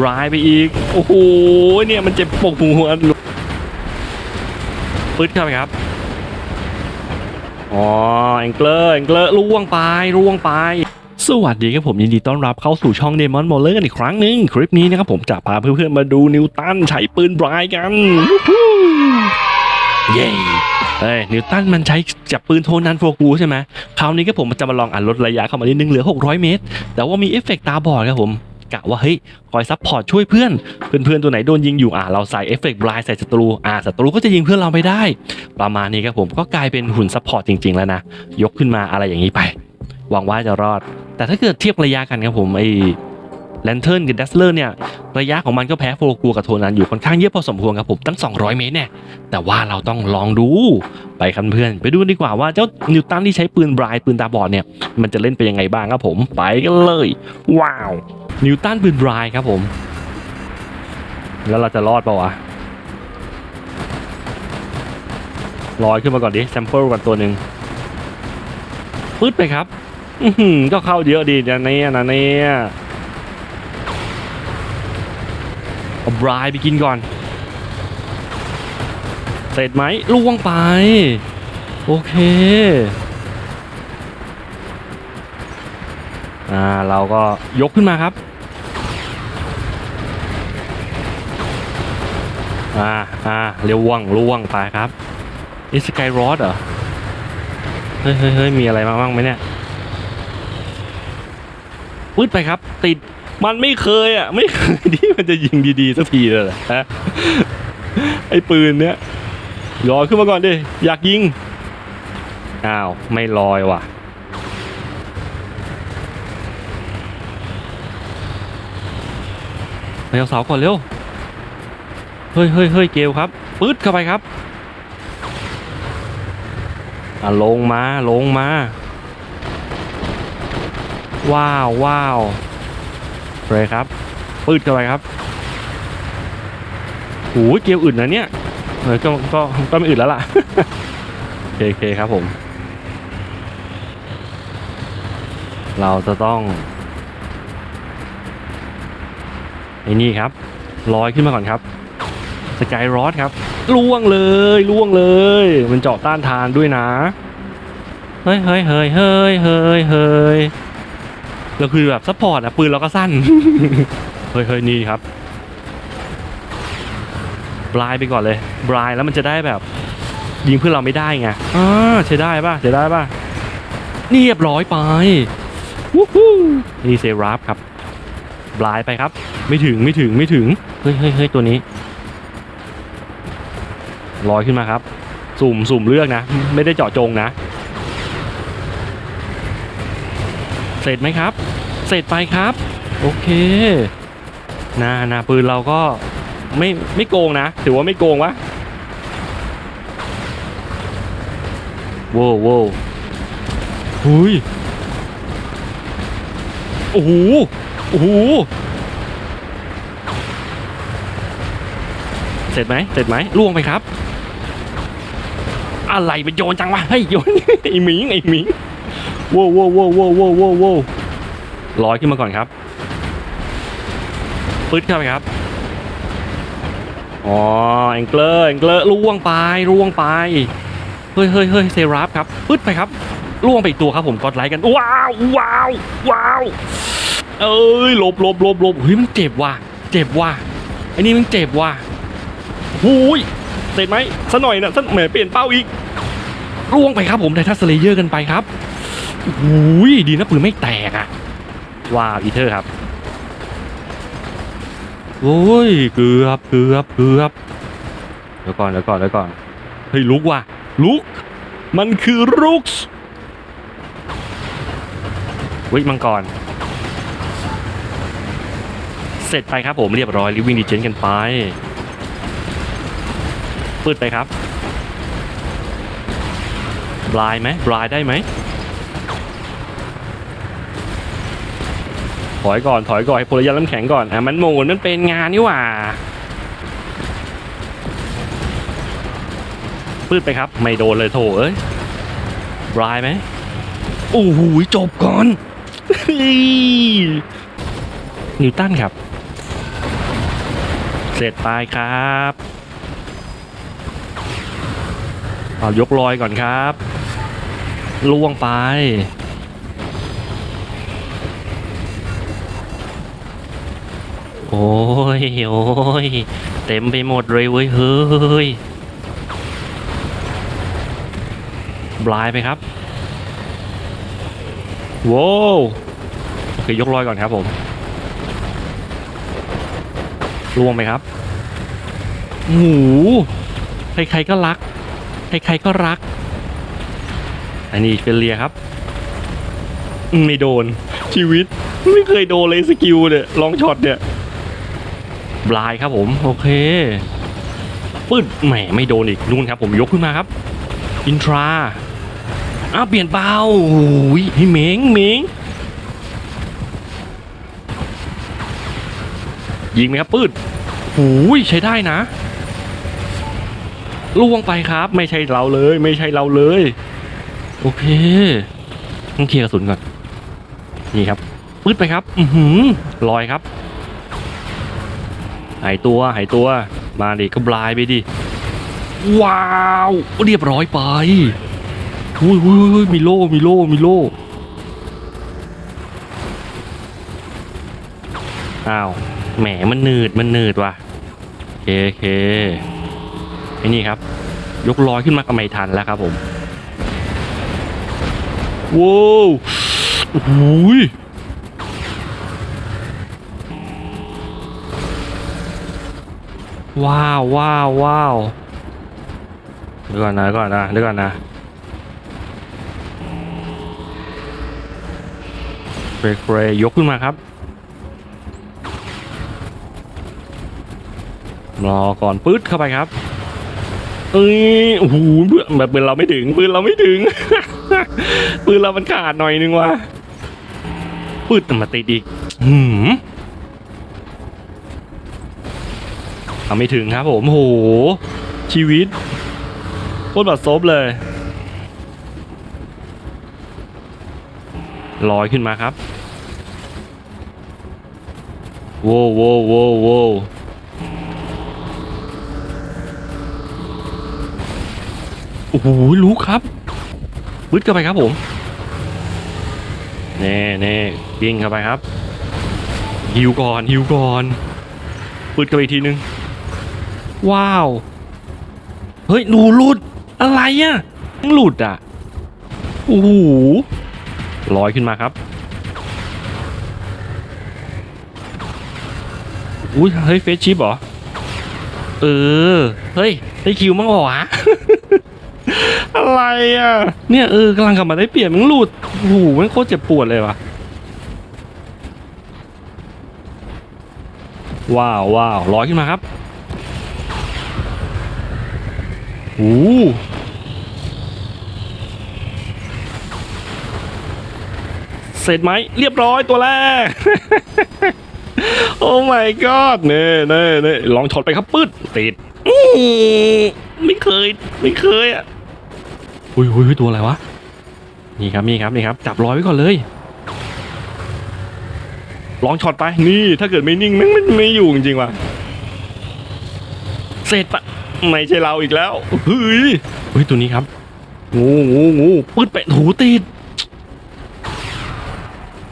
บรายไปอีก โอ้โห เนี่ยมันเจ็บปกหัวปึ๊ดเข้าไปครับ อ๋อแองเกอร์แองเกอร์ล่วงไปล่วงไปสวัสดีครับผมยินดีต้อนรับเข้าสู่ช่องเดมอนโมเลอร์กันอีกครั้งหนึ่งคลิปนี้นะครับผมจะพาเพื่อนๆมาดูนิวตันใช้ปืนบรายกันเย้เฮ้ยนิวตันมันใช้จับปืนโทนันโฟกูใช่ไหมคราวนี้ก็ผมจะมาลองอ่านลดระยะเข้ามานิดนึงเหลือ 600 เมตร แต่ว่ามีเอฟเฟกต์ตาบอดครับผม กะว่าเฮ้ยคอยซัพพอร์ตช่วยเพื่อน เพื่อนๆตัวไหนโดนยิงอยู่อ่าเราใส่เอฟเฟกต์บลายใส่ศัตรูอ่าศัตรูก็จะยิงเพื่อนเราไม่ได้ ประมาณนี้ครับผมก็กลายเป็นหุ่นซัพพอร์ตจริง ๆ แล้วนะ ยกขึ้นมาอะไรอย่างนี้ไป หวังว่าจะรอด แต่ถ้าเกิดเทียบระยะกันครับผมไอ้แลนเทิร์นกับดัสเลอร์เนี่ยระยะของมันก็แพ้โฟกัวกับโทนันอยู่ค่อนข้างเยอะพอสมควรครับผมตั้ง 200 เมตรเนี่ยแต่ว่าเราต้องลองดูไปครับเพื่อนไปดูดีกว่าว่าเจ้านิวตันที่ใช้ปืนบรายปืนตาบอดเนี่ยมันจะเล่นไปยังไงบ้างครับผมไปกันเลย ว้าว นิวตันปืนบรายครับผม แล้วเราจะรอดปะวะลอยขึ้นมาก่อนดิแซมเปิลก่อนตัวหนึ่งปึ๊ดไปครับ อืก็เข้าเยอะดีนะเนี่ยนะเนี่ยเอาบรายไปกินก่อน เสร็จไหมล่วงไป โอเค อ่า เราก็ยกขึ้นมาครับ อ่าอ่าเร็วว่วงล่วงไปครับนี่สกายรอดเหรอเฮ้ยเฮ้ยเฮ้ยมีอะไรมาบ้างไหมเนี่ยปืดไปครับ ติดมันไม่เคยอะ ไม่เคยที่มันจะยิงดีๆสักทีเลยฮะไอ้ปืนเนี้ยลอยขึ้นมาก่อนดิ อยากยิง อ้าว ไม่ลอยว่ะไปเอาเสาก่อนเร็ว เฮ้ยเฮ้ยเฮ้ยเกลครับปื๊ดเข้าไปครับอะลงมาลงมา ว้าวว้าวเลยครับปืดเข้าไปครับโอ้ยเกลอื่นนะเนี่ยเออก็ก็ก็ไม่อื่นแล้วล่ะเคโอเคครับผม เราจะต้องไอ้นี่ครับลอยขึ้นมาก่อนครับ สกายรอดครับล่วงเลยล่วงเลย มันเจาะต้านทานด้วยนะ เฮ้ยเฮ้ยเฮ้ยเฮ้ยเฮ้ยเฮ้ยเราคือแบบซัพพอร์ตอะปืนเราก็สั้น เฮ้ยเฮ้ยนี่ครับบลายไปก่อนเลยบลายแล้วมันจะได้แบบ ยิงเพื่อนเราไม่ได้ไงอ่าใช้ได้ป่ะใช้ได้ป่ะเรียบร้อยไปวู้ฮู้นี่เซราฟครับบลายไปครับ ไม่ถึงไม่ถึงไม่ถึง เฮ้ยเฮ้ยเฮ้ยตัวนี้ ลอยขึ้นมาครับสุ่มสุ่มเลือกนะ ไม่ได้เจาะจงนะ เสร็จไหมครับ เสร็จไปครับ โอเคนานาปืนเราก็ไม่ไม่โกงนะ ถือว่าไม่โกงวะโว้วโว้วหุยโอ้โหโอ้โหเสร็จไหมเสร็จไหมล่วงไปครับ อะไรเป็นโยนจังวะเฮ้ยโยนไอ้หมิงไอ้หมิงโว้วโว้วโว้วโว้วโว้วโว้วโว้วลอยขึ้นมาก่อนครับปึ๊ดเข้าไปครับอ๋อแองเกอร์แองเกอร์ล่วงไปล่วงไปเฮ้ยเฮ้ยเฮ้ยเซราฟครับปึ๊ดไปครับล่วงไปอีกตัวครับผมกดไลค์กันว้าวว้าวว้าวเอ้ยหลบหลบหลบหลบเฮ้ยมันเจ็บว่ะเจ็บว่ะไอ้นี่มันเจ็บว่ะหูย เสร็จไหมสัหน่อยนะสักแหมเปลี่ยนเป้าอีกร่วงไปครับผมไททัสเลเยอร์กันไปครับหูยดีนะปืนไม่แตกอะว้าวอีเทอร์ครับโอ้ยเกือบเกือบเกือบเดี๋ยวก่อนเดี๋ยวก่อนเดี๋ยวก่อนเฮ้ยลุกว่ะลุก มันคือลุกส์วิมังกร เสร็จไปครับผมเรียบร้อยลิวิ่งดีเจนกันไป ปืดไปครับบลายไหมบลายได้ไหมถอยก่อนถอยก่อนให้พลยันน้ำแข็งก่อนอะมันหมุนมันเป็นงานนี่หว่าปืดไปครับ ไม่โดนเลยโถเอ้ยบลายไหมโอ้โหจบก่อนนิวตันครับ เสร็จไปครับ เอายกลอยก่อนครับล่วงไป โอ้ยโอ้ยเต็มไปหมดเลยเว้ยเฮ้ยบลายไปครับว้าวโอเคยกลอยก่อนครับผมล่วงไหมครับ หมู ใครๆก็รัก ใครๆก็รัก อันนี้เป็นเลียครับ ไม่โดน ชีวิต ไม่เคยโดนเลยสกิลเนี่ยลองช็อตเนี่ยบลายครับผม โอเคปื้ดแหมไม่โดนอีกนู่นครับ ผมยกขึ้นมาครับ อินทราอ้าวเปลี่ยนเบาโอ้ยให้เมงเมงยิงไหมครับปื้ดโอ้ยใช้ได้นะ ล่วงไปครับ ไม่ใช่เราเลย ไม่ใช่เราเลย โอเคต้องเคลียร์กระสุนก่อน นี่ครับปืดไปครับ อือหือลอยครับ หายตัวหายตัว มาดิก็บลายไปดิ ว้าว เรียบร้อยไปอุ้ยอุ้ยอุ้ยมีโล่มีโล่มีโล่อ้าว แหมมันหนืดมันหนืดว่ะ โอเคโอเค ไอ้นี่ครับ ยกลอยขึ้นมาก็ไม่ทันแล้วครับผมว้าวโอ้โหยว้าวว้าวว้าวเดี๋ยวก่อนนะเดี๋ยวก่อนนะเดี๋ยวก่อนนะเฟรเฟรยกขึ้นมาครับ รอก่อนปื๊ดเข้าไปครับ เอ้ยโอ้โหเพื่อนแบบปืนเราไม่ถึงปืนเราไม่ถึง ปืนเรามันขาดหน่อยนึงว่ะปื๊ดแต่มาติดอีกหืมทำไม่ถึงครับผมโห ชีวิตโคตรบัดซบเลยลอยขึ้นมาครับโว้วโว้วโว้ว โอ้โหรู้ครับบึ้ดเข้าไปครับผมเน่เน่ยิงเข้าไปครับฮิวก่อนฮิวก่อนปืดเข้าไปอีกทีนึง ว้าว เฮ้ยหนูหลุด อะไรอะยังหลุดอะโอ้โหลอยขึ้นมาครับอุ้ยเฮ้ยเฟสชิปเหรอ เออ เฮ้ย ได้คิวมั้งเหรอวะ อะไรอะ เนี่ยเออกำลังกลับมาได้เปลี่ยนมันหลุดโอ้โหมันโคตรเจ็บปวดเลยว่ะ ว้าวว้าวลอยขึ้นมาครับโอ้โหเสร็จไหมเรียบร้อยตัวแรก โอ้ my god เน่เน่เน่ลองช็อตไปครับปืดติดอื้อไม่เคย ไม่เคยอะ อุ้ยอุ้ยตัวอะไรวะ นี่ครับนี่ครับนี่ครับจับรอยไว้ก่อนเลยลองช็อตไปนี่ถ้าเกิดไม่นิ่งแม่งไม่ไม่อยู่จริงๆว่ะเสร็จปะไม่ใช่เราอีกแล้วเฮ้ยเฮ้ยตัวนี้ครับ งูงูงูปืดไปะหูติด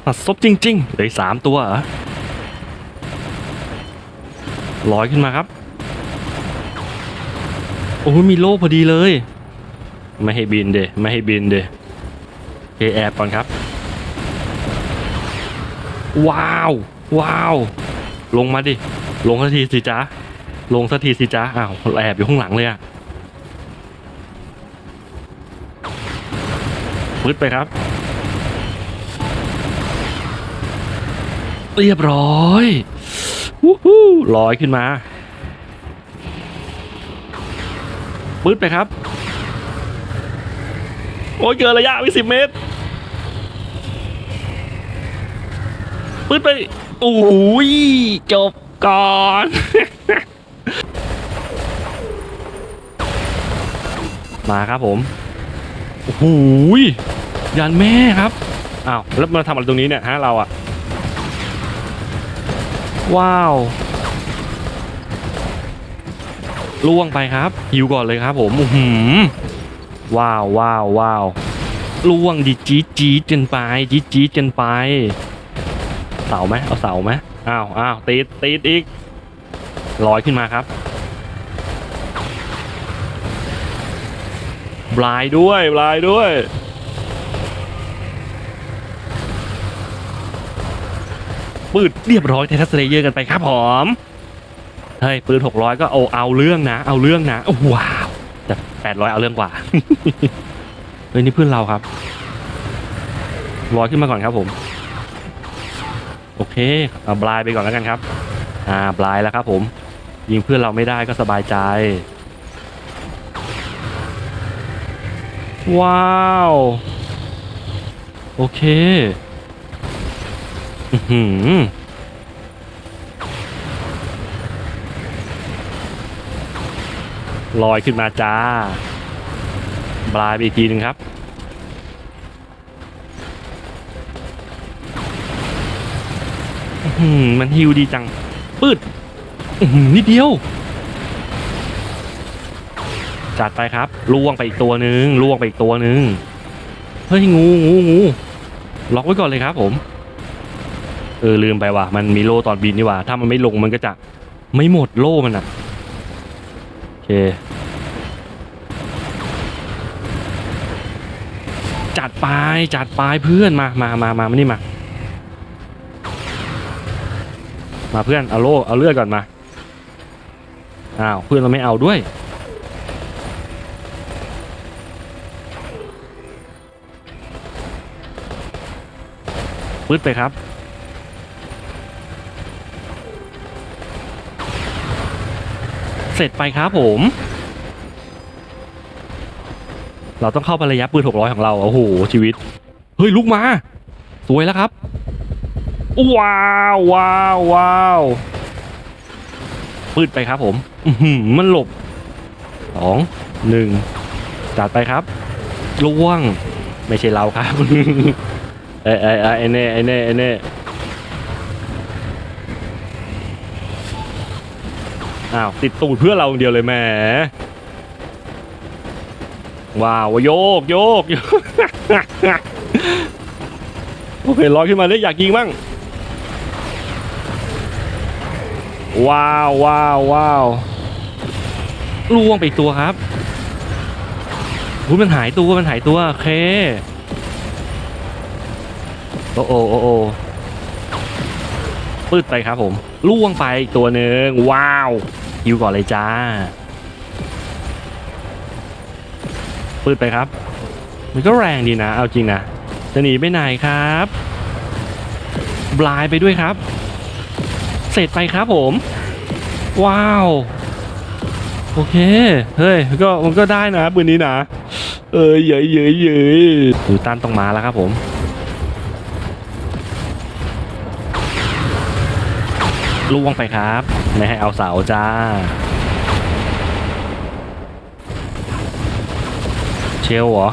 ตัดซบจริงๆเลยสามตัวเหรอลอยขึ้นมาครับ โอ้ยมีโล่พอดีเลย ไม่ให้บินเดไม่ให้บินเดเคแอบก่อนครับ ว้าว ว้าว ลงมาดิ ลงสักทีสิจ๊ะลงสักทีสิจ๊ะอ้าวแอบอยู่ข้างหลังเลยอะพึดไปครับ เรียบร้อยวู้ฮู้ลอยขึ้นมาปื๊ดไปครับ โอ้ยเกินระยะไปสิบเมตรปื๊ดไปโอ้ยจบก่อนมาครับผมโอ้โหยยานแม่ครับอ้าวแล้วมาทำอะไรตรงนี้เนี่ยฮะเราอะว้าวล่วงไปครับฮิวก่อนเลยครับผมอื้อหือ ว้าวว้าวว้าวล่วงดิจี๊ดจี๊ดกันไปจี๊ดจี๊ดกันไป เสาไหมเอาเสาไหมอ้าวอ้าวติดติดอีกลอยขึ้นมาครับบลายด้วยบลายด้วยปืดเรียบร้อยไททัสเลเยอร์กันไปครับผมเฮ้ยปืน600ก็เอาเอาเรื่องนะ เอาเรื่องนะว้าว แต่800เอาเรื่องกว่าเฮ้ยนี่เพื่อนเราครับลอยขึ้นมาก่อนครับผม โอเคเอาบลายไปก่อนแล้วกันครับ อ่าบลายแล้วครับ ผม ยิงเพื่อนเราไม่ได้ก็สบายใจ ว้าว โอเค อื้อหือ ลอยขึ้นมาจ้าบลายไปอีกทีหนึ่งครับอื้อหือมันฮิวดีจัง ปืดอื้อหือนิดเดียว จัดไปครับล่วงไปอีกตัวหนึ่งล่วงไปอีกตัวหนึ่งเฮ้ยงูงูงูล็อกไว้ก่อนเลยครับ ผม เออลืมไปว่ะมันมีโล่ตอนบินนี่ว่ะถ้ามันไม่ลงมันก็จะไม่หมดโล่มันอะโอเค ไปจัดไปเพื่อนมามามามามานี่มา มาเพื่อนเอาโล่เอาเลือดก่อนมาอ้าวเพื่อนเราไม่เอาด้วย ปืดไปครับเสร็จไปครับผม เราต้องเข้าไประยะปืน600ของเราโอ้โหชีวิต เฮ้ยลุกมา สวยแล้วครับ ว้าวว้าวว้าวปืดไปครับผมอื้อหือมันหลบสองหนึ่งจัดไปครับล่วง ไม่ใช่เราครับเอ้ยเอ้ยเอ้ยไอ้เน่ไอ้เน่ไอ้เน่อ้าวติดตูดเพื่อนเราอย่างเดียวเลยแหม ว้าวโยกโยกโยกโอเคลอยขึ้นมาได้อยากยิงบ้างว้าวว้าวว้าวล่วงไปตัวครับอุ๊ยมันหายตัวมันหายตัวโอเคโอ้โอโอ้โอปืดไปครับผมล่วงไปอีกตัวหนึ่งว้าวฮิวก่อนเลยจ้า ปืดไปครับ มันก็แรงดีนะ เอาจริงนะ จะหนีไปไหนครับบลายไปด้วยครับ เสร็จไปครับผม ว้าว โอเค เฮ้ย ก็มันก็ได้นะปืนนี้นะ เออเยยเยยเยยดูตันต้องมาแล้วครับผมล่วงไปครับ ไม่ให้เอาเสาจ้า เช ลเหรอ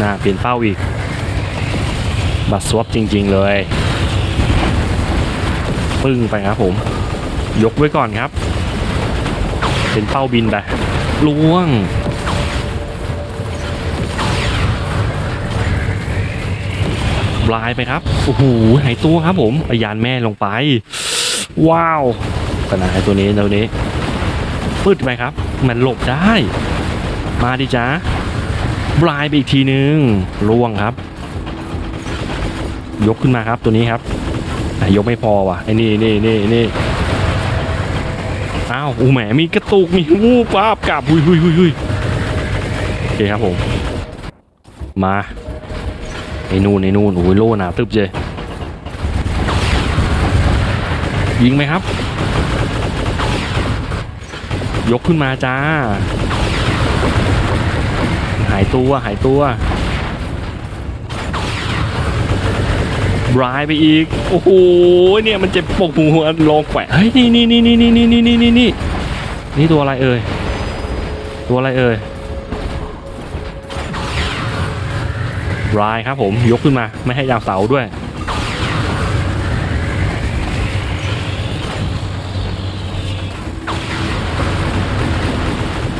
น่าเปลี่ยนเป้าอีก บัตรสวอปจริง ๆ เลย ปึ้งไปครับผม ยกไว้ก่อนครับ เป็นเป้าบินไปล่วงบลายไปครับ โอ้โห หายตัวครับผมเอายานแม่ลงไป ว้าวขนาดตัวนี้ตัวนี้ ปืดไปครับ มันหลบได้ มาดิจ้าบลายไปอีกทีนึงล่วงครับ ยกขึ้นมาครับตัวนี้ครับยกไม่พอว่ะไอ้นี่นี่นี่นี่อ้าวอู้แหมมีกระตุกมีงูป้าบกลับหุยหุยหุยหุยโอเคครับผม มาไอ้นู่นไอ้นู่นโอ้ยโล่หนาตึบเจยิงไหมครับ ยกขึ้นมาจ้า หายตัวหายตัวบรายไปอีก โอ้โห เนี่ยมันเจ็บปกหัวลองแขวะเฮ้ย นี่นี่นี่นี่นี่นี่นี่นี่นี่นี่นี่ตัวอะไรเอ่ย ตัวอะไรเอ่ยบรายครับผม ยกขึ้นมา ไม่ให้ยาวเสาด้วย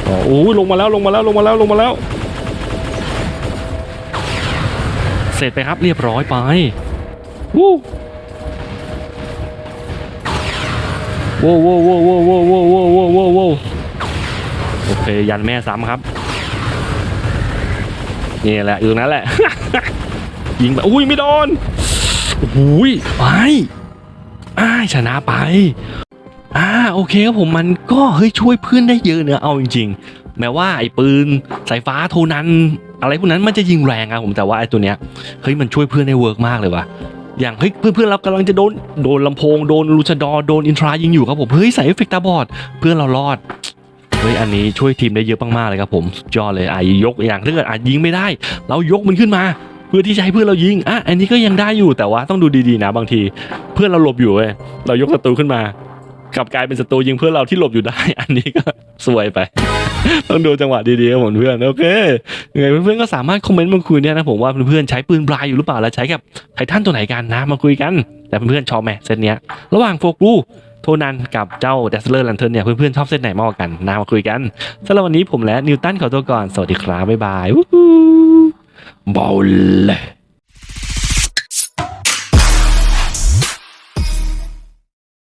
บ อ๋อ โอ้ยลงมาแล้วลงมาแล้วลงมาแล้วลงมาแล้ว เสร็จไปครับเรียบร้อยไปวู้โว้วโว้วโว้วโว้วโว้วโว้วโว้วโว้วโว้วโว้วโอเคยันแม่ซ้ำครับนี่แหละอยู่ตรงนั้นแหละ ยิงไปอุ้ยไม่โดนโอ้โหยไปอ้ายชนะไปอ่าโอเคครับผมมันก็เฮ้ยช่วยเพื่อนได้เยอะเนอะเอาจริง ๆ แม้ว่าไอ้ปืนสายฟ้าโทนันอะไรพวกนั้นมันจะยิงแรงอะผมแต่ว่าไอ้ตัวเนี้ยเฮ้ยมันช่วยเพื่อนได้เวิร์กมากเลยว่ะอย่างเฮ้ยเพื่อนเพื่อนๆเรากำลังจะโดนโดนลำโพงโดนลูชดอร์โดนอินทรายิงอยู่ครับผมเฮ้ยใส่เอฟเฟกตาบอดเพื่อนเรารอดเฮ้ยอันนี้ช่วยทีมได้เยอะมากๆเลยครับผมสุดยอดเลยไอะยกอย่างถ้าเกิดอะยิงไม่ได้ เรายกมันขึ้นมา เพื่อที่จะให้เพื่อนเรายิงอะอันนี้ก็ยังได้อยู่แต่ว่าต้องดูดีๆนะบางที เพื่อนเราหลบอยู่เว้ยเรายกศัตรูขึ้นมากลับกลายเป็นศัตรูยิงเพื่อนเราที่หลบอยู่ได้ อันนี้ก็สวยไป ต้องดูจังหวะดีๆครับผมเพื่อนโอเคยังไงเพื่อนๆก็สามารถคอมเมนต์มาคุยเนี่ยนะผมว่าเพื่อนๆใช้ปืนปลายอยู่หรือเปล่าแล้วใช้กับไททันตัวไหนกันนะมาคุยกัน แต่เพื่อนๆชอบไหมเซตเนี้ยระหว่างโฟกูโทนันกับเจ้าเดสเลอร์ลันเทนเนี่ยเพื่อนๆชอบเซตไหนมากกว่ากันนะมาคุยกันสำหรับวันนี้ผมและนิวตันขอตัวก่อนสวัสดีครับบ๊ายบายบอลเลย